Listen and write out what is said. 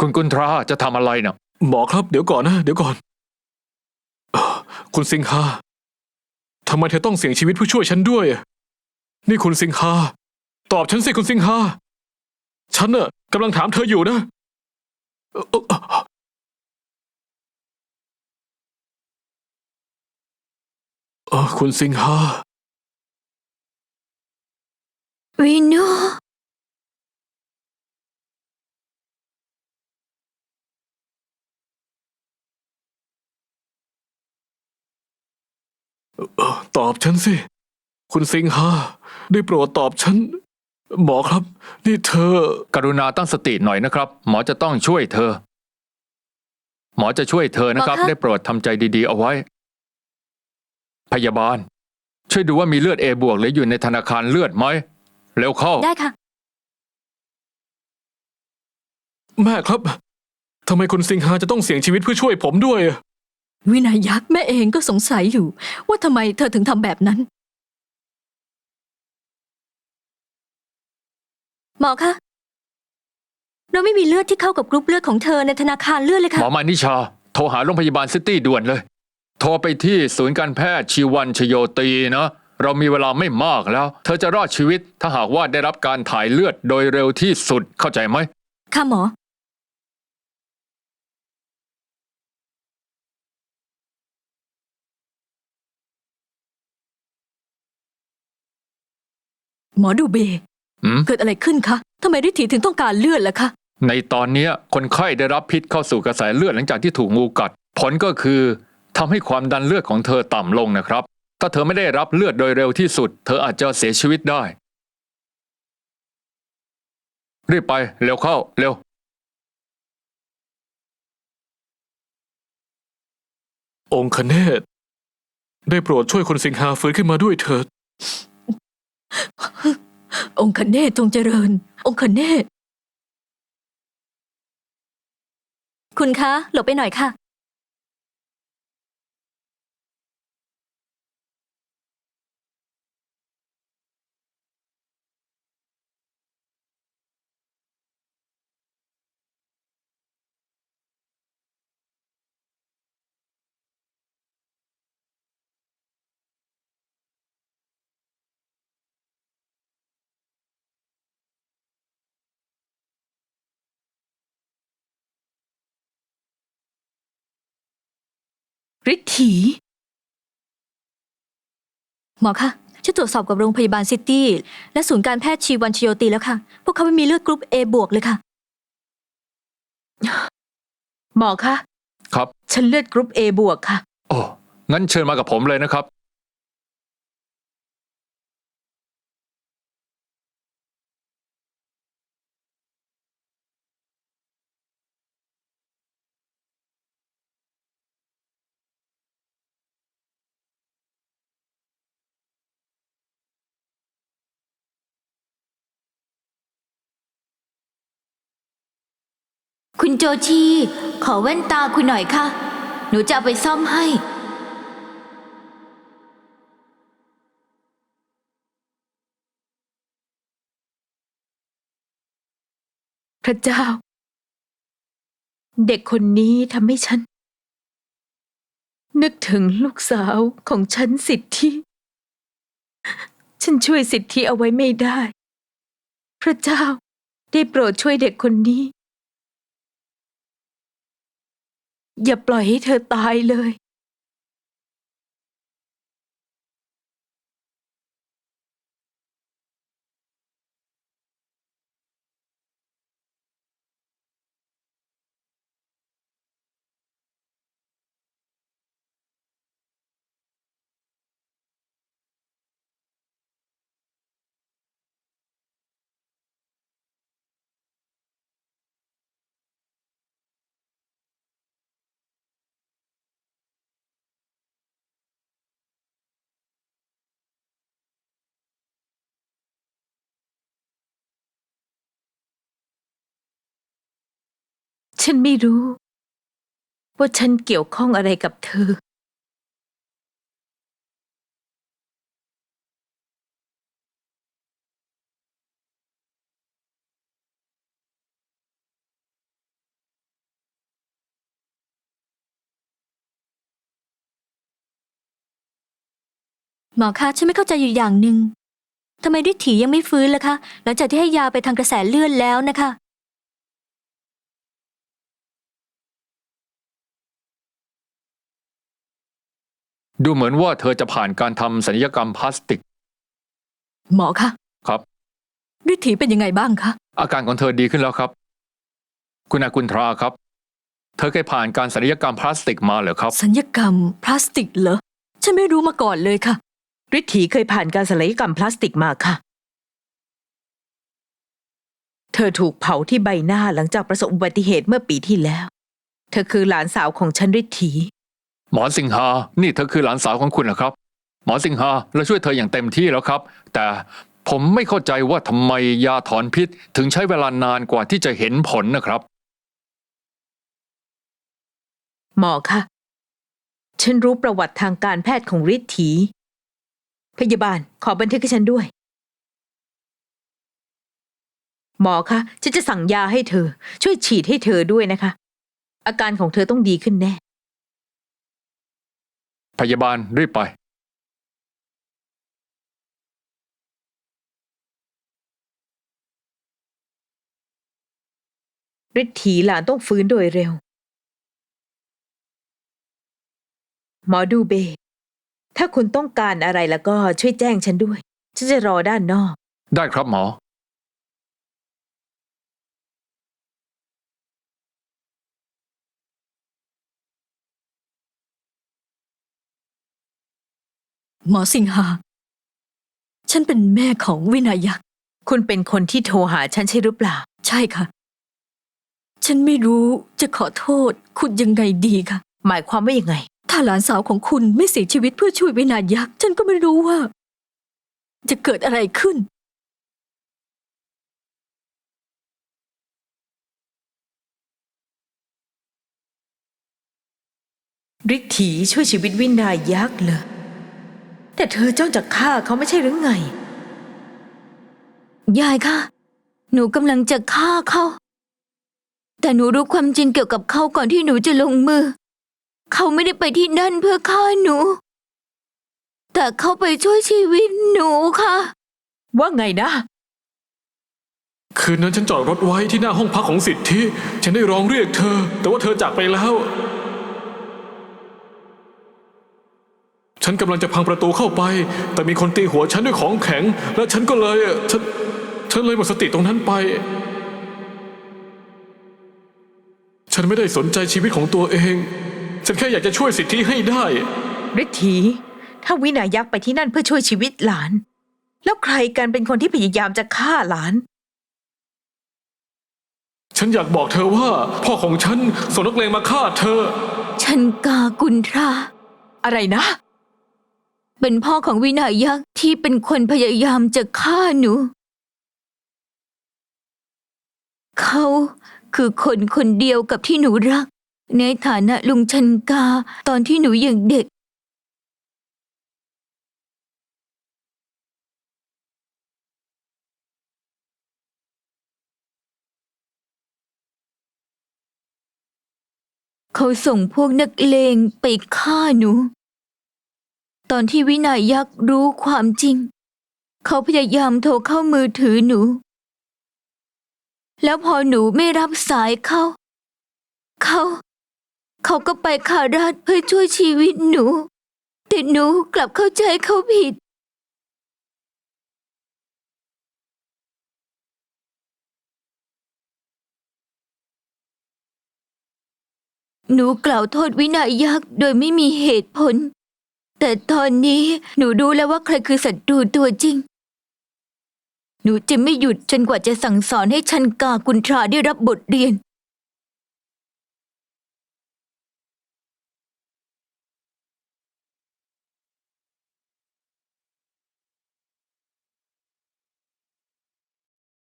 คุณกุนทราจะทำอะไรเนะ่ะ หมอครับเดี๋ยวก่อนนะเดี๋ยวก่อนเอ่อคุณสิงหาทำไมเธอต้องเสี่ยงชีวิตผู้ช่วยฉันด้วย นี่คุณสิงหาตอบฉันสิคุณสิงหาฉันน่ะกำลังถามเธออยู่นะเอ่อเอ่อเอ่อเอ่อคุณสิงหา วิโน เอ่อตอบฉันสิ คุณสิงหาได้โปรดตอบฉัน หมอครับ นี่เธอ กรุณาตั้งสติหน่อยนะครับ หมอจะต้องช่วยเธอ หมอจะช่วยเธอนะครับได้โปรดทำใจดีๆเอาไว้ พยาบาล ช่วยดูว่ามีเลือดเอบวกเหลืออยู่ในธนาคารเลือดไหมเร็วเข้า ได้ค่ะ แม่ครับทำไมคุณสิงหาจะต้องเสี่ยงชีวิตเพื่อช่วยผมด้วย วินายักษ์แม่เองก็สงสัยอยู่ ว่าทำไมเธอถึงทำแบบนั้น หมอคะ เราไม่มีเลือดที่เข้ากับกรุ๊ปเลือดของเธอในธนาคารเลือดเลยหค่ะมอมานิชา โทรหาโรงพยาบาลซิตี้ด่วนเลย โทรไปที่ศูนย์การแพทย์ชีวันชโยตีนะ เรามีเวลาไม่มากแล้ว เธอจะรอดชีวิตถ้าหากว่าได้รับการถ่ายเลือดโดยเร็วที่สุดเข้าใจไหมค่ะหมอ หมอดูเบอืม เกิดอะไรขึ้นคะทำไมฤทธีถึงต้องการเลือดล่ะคะ ในตอนเนี้ยคนไข้ได้รับพิษเข้าสู่กระแสเลือดหลังจากที่ถูกงูกัด ผลก็คือทำให้ความดันเลือดของเธอต่ำลงนะครับ ถ้าเธอไม่ได้รับเลือดโดยเร็วที่สุด เธออาจจะเสียชีวิตได้ รีบไป เร็วเข้า เร็ว องค์คเนศได้โปรดช่วยคุณสิงหาฟื้นขึ้นมาด้วยเถิด องค์คเนศจงเจริญ องค์คเนศคุณคะ หลบไปหน่อยค่ะ ฤทธีหมอคะช่วยตรวจสอบกับโรงพยาบาลซิตี้ และศูนย์การแพทย์ชีวันชโยตีแล้วค่ะ พวกเขาไม่มีเลือดกรุ๊ป A บวกเลยค่ะ หมอคะ ครับ ฉันเลือดกรุ๊ป A บวกค่ะ โอ้งั้นเชิญมากับผมเลยนะครับ คุณโจชีขอแว่นตาคุณหน่อยค่ะ หนูจะเอาไปซ่อมให้ พระเจ้า เด็กคนนี้ทำให้ฉัน นึกถึงลูกสาวของฉันสิทธิ ฉันช่วยสิทธิเอาไว้ไม่ได้ พระเจ้าได้โปรดช่วยเด็กคนนี้ อย่าปล่อยให้เธอตายเลย ฉันไม่รู้ ว่าฉันเกี่ยวข้องอะไรกับเธอ หมอคะฉันไม่เข้าใจอยู่อย่างหนึ่งทำไมดิถียังไม่ฟื้นล่ะคะ หลังจากที่ให้ยาไปทางกระแสเลือดแล้วนะคะ ดูเหมือนว่าเธอจะผ่านการทำศัลยกรรมพลาสติก หมอคะครับ ฤทธีเป็นยังไงบ้างคะ อาการของเธอดีขึ้นแล้วครับ คุณอากุลทราครับ เธอเคยผ่านการศัลยกรรมพลาสติกมาเหรอครับ สัญญกรรมพลาสติกเหรอ ฉันไม่รู้มาก่อนเลยค่ะ ฤทธีเคยผ่านการศัลยกรรมพลาสติกมาค่ะ เธอถูกเผาที่ใบหน้าหลังจากประสบอุบัติเหตุเมื่อปีที่แล้ว เธอคือหลานสาวของฉันฤทธี หมอสิงหา นี่เธอคือหลานสาวของคุณเหรอครับ หมอสิงหาเราช่วยเธออย่างเต็มที่แล้วครับ แต่ผมไม่เข้าใจว่าทำไมยาถอนพิษ ถึงใช้เวลานานกว่าที่จะเห็นผลนะครับ หมอคะ ฉันรู้ประวัติทางการแพทย์ของฤทธีพยาบาลขอบันทึกให้ฉันด้วย หมอคะฉันจะสั่งยาให้เธอ ช่วยฉีดให้เธอด้วยนะคะ อาการของเธอต้องดีขึ้นแน่ พยาบาลรีบไปฤทธีหลานต้องฟื้นโดยเร็ว หมอดูเบ ถ้าคุณต้องการอะไรแล้วก็ช่วยแจ้งฉันด้วย ฉันจะรอด้านนอก ได้ครับหมอ หมอสิงหา ฉันเป็นแม่ของวินายักษ์คุณเป็นคนที่โทรหาฉันใช่หรือเปล่า ใช่ค่ะ ฉันไม่รู้จะขอโทษ คุณยังไงดีค่ะ หมายความว่ายังไง ถ้าหลานสาวของคุณไม่เสียชีวิตเพื่อช่วยวินายักษ์ฉันก็ไม่รู้ว่า จะเกิดอะไรขึ้น ฤทธีช่วยชีวิตวินายักษ์เหรอ แต่เธอจ้องจะฆ่าเขาไม่ใช่หรือไง ยายคะ หนูกำลังจะฆ่าเขา แต่หนูรู้ความจริงเกี่ยวกับเขาก่อนที่หนูจะลงมือ เขาไม่ได้ไปที่นั่นเพื่อฆ่าหนู แต่เขาไปช่วยชีวิตหนูค่ะ ว่าไงนะ คืนนั้นฉันจอดรถไว้ที่หน้าห้องพักของสิทธิ ฉันได้ร้องเรียกเธอ แต่ว่าเธอจากไปแล้ว ฉันกำลังจะพังประตูเข้าไป แต่มีคนตีหัวฉันด้วยของแข็ง และฉันก็เลยฉันฉันเลยหมดสติตรงนั้นไป ฉันไม่ได้สนใจชีวิตของตัวเอง ฉันแค่อยากจะช่วยสิทธิให้ได้ ฤทธีถ้าวินายักษ์ไปที่นั่นเพื่อช่วยชีวิตหลาน แล้วใครกันเป็นคนที่พยายามจะฆ่าหลาน ฉันอยากบอกเธอว่า พ่อของฉันส่งนักเลงมาฆ่าเธอ ฉันกากุนทรา อะไรนะ เป็นพ่อของวินายักษ์ที่เป็นคนพยายามจะฆ่าหนู เขาคือคนคนเดียวกับที่หนูรัก ในฐานะลุงชันกาตอนที่หนูยังเด็ก เขาส่งพวกนักเลงไปฆ่าหนู ตอนที่วินายักษ์รู้ความจริง เขาพยายามโทรเข้ามือถือหนู แล้วพอหนูไม่รับสายเขา เขา เขาก็ไปคาราดเพื่อช่วยชีวิตหนู แต่หนูกลับเข้าใจเขาผิด หนูกล่าวโทษวินายักษ์โดยไม่มีเหตุผล แต่ตอนนี้หนูรู้แล้วว่าใครคือศัตรูตัวจริง หนูจะไม่หยุดจนกว่าจะสั่งสอนให้ชันกากุนทราได้รับบทเรียน